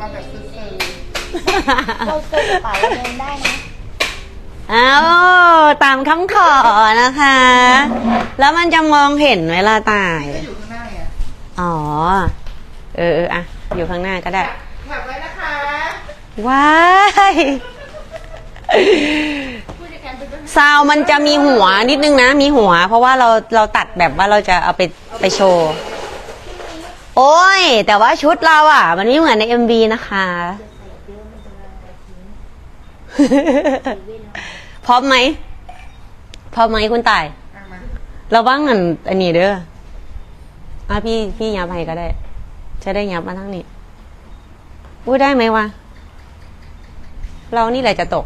มาแบบซื่อเราเจอกระเป๋าเราเดินได้นะอ้าวตามคำขอนะคะ แล้วมันจะมองเห็นเวลาตาย ๆก็อยู่ข้างหน้าไงอ๋อ เออเอออะอยู่ข้างหน้าก็ได้ แถบไว้นะคะว้ายผู้จัดการเป็นเพื่อนซาวมันจะมีหัวนิดนึงนะ มีหัว เพราะว่าเราเราตัดแบบว่าเราจะเอาไปไปโชว์ โอ้ย แต่ว่าชุดเราอะ มันไม่เหมือนใน MV นะคะ พร้อมไหม พร้อมไหมคุณต่าย เราบ้างอันอันนี้เด้ออะพี่พี่ยับให้ก็ได้ จะได้ยับมาทั้งนี้พูดได้ไหมวะ เรานี่แหละจะตก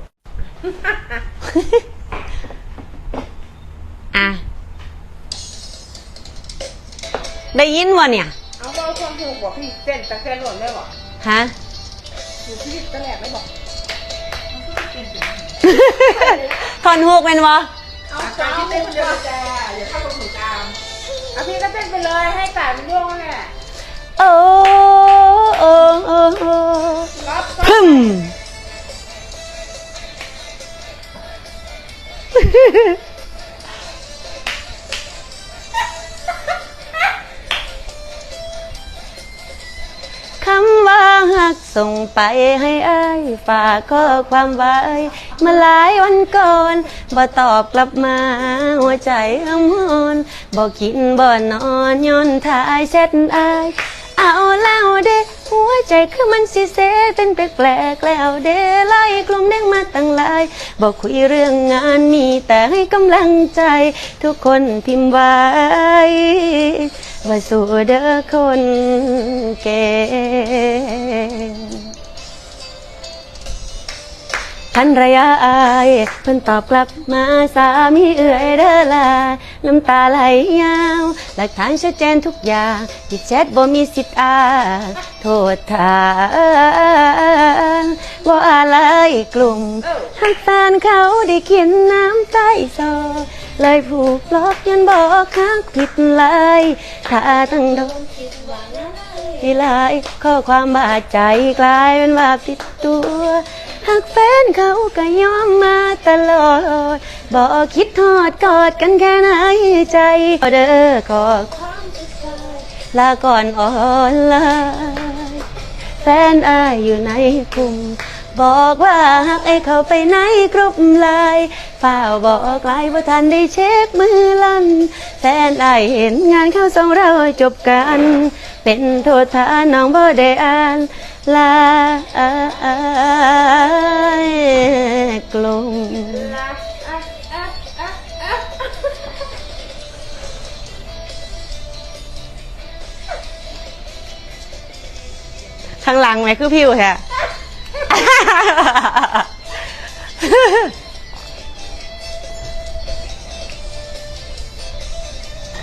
อะ ได้ยินวะเนี่ย อาเราคนถูกบอกพี่เส้นตะเกียบหล่นได้บอกฮะอยู่พี่ตะแหลกได้บอกทอนฮุกเป็นวะเอาใจที่เต้นคนเดียวแกอย่าเข้าตรงหูกลางเอาพี่ก็เต้นไปเลยให้สายมันโย่งแหละโอ้โอ้โอ้พึ่ม ส่งไปให้อ้ยฝากข้อความไว้มาหลายวันก่อนบ่ตอบกลับมาหัวใจอำมอนบ่กินบ่นอนย้อนทายแชทอายเอาแล้วเด้หัวใจคือมันสิเสเป็นแปลกๆแล้วเด้ไล่กลุ่มเด้งมาตั้งหลายบอกคุยเรื่องงานมีแต่ให้กำลังใจ ทุกคนพิมพ์ไว้ ว่าสู่เด้อคนเก่งพันระยะอายเพิ่นตอบกลับมาสามีเอื่อยเด้อลา น้ำตาไหลยาว หลักฐานชัดเจนทุกอย่างที่แชทบ่มีสิทธิ์อ้างโทษทานว่าอะไรกลุ่มหักแฟนเขาได้กินน้ำใต้ซอ เลยผูกล็อกยันบอกฮักผิดเลยถ้าตั้งโดนที่ลายข้อความบาดใจกลายเป็นบาติดตัวหากแฟนเขาก็ยอมมาตลอดบอกคิดทอดกอดกันแค่ไหนใจเด้อขอความสุดท้ายลาก่อนอ่อนลาแฟนอายอยู่ในกลุ่ม บอกว่าหากไอ้เขาไปไหนกรุบไลายฝ้าวบอกไลายว่าทันได้เช็คมือลั่นแฟนไอเห็นงานเข้าสองเราจบกัน เป็นโทษฐานน้องบ่ได้อ่านลากลุ่มข้างหลังไหมคือพิวแฮะ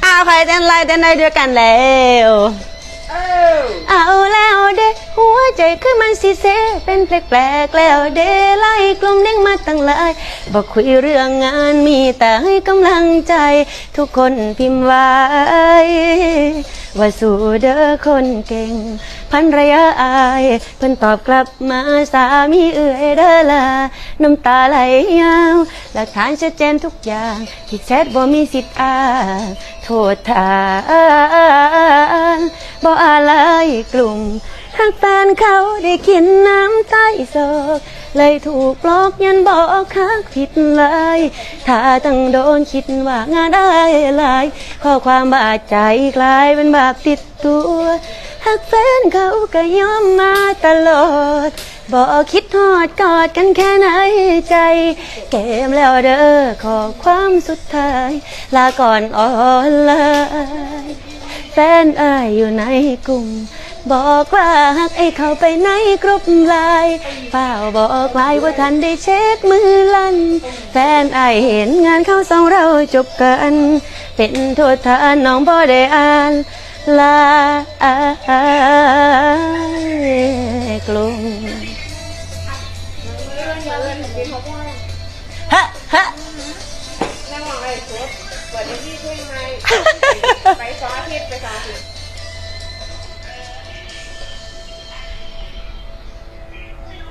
เอาใครเต้นไรเต้นได้ด้วยกันแล้วเออเอาแล้วเด้หัวใจคือมันสิเซเป็นแปลกๆแล้วเด้ไล่กลุ่มเด้งมาตั้งหลายบอกคุยเรื่องงานมีแต่ให้กำลังใจ ทุกคนพิมพ์ไว้ ว่าสู่เด้อคนเก่ง พันระยะอายเพิ่นตอบกลับมาสามีเอื่อยเด้อลาน้ำตาไหลยาวหลักฐานชัดเจนทุกอย่างที่แชทบ่มีสิทธิ์อ้างโทษทานบ่อะไรกลุ่มหากแฟนเขาได้กินน้ำใต้ศอก เลยถูกบล็อกยันบอกคักผิดเลย ถ้าตั้งโดนคิดว่างานได้หลาย ข้อความบาดใจกลายเป็นบาปติดตัวหากแฟนเขาก็ยอมมาตลอด บอกคิดทอดกอดกันแค่ไหนใจ เกมแล้วเด้อขอความสุดท้าย ลาก่อนอ่อนเลยแฟนอายอยู่ในกลุ่ม บอกว่าหากไอ้เขาไปไหนกรุบไลายเปล่าบอกไลายว่าทันได้เช็คมือลั่นแฟนอายเห็นงานเข้าสองเราจบกัน เป็นโทษทานน้องบ่ได้อ่านลากลุ่มฮะฮะนั่งมองอะไรครบเปิดให้พี่ช่วยไหมไปสองอาทิตย์ไปสองอาทิตย์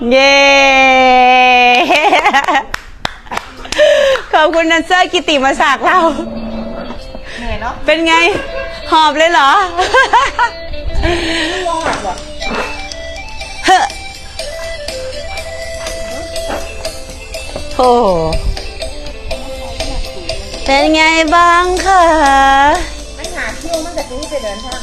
เย้ขอบคุณนันเซอร์กิติมาสากเรา เหนื่อยเนาะเป็นไง หอบเลยเหรอ ง่วงหลับว่ะเฮ้อโอ้เป็นไงบ้างคะ ไม่หาเที่ยวมันจะซื้อไปเดินทาง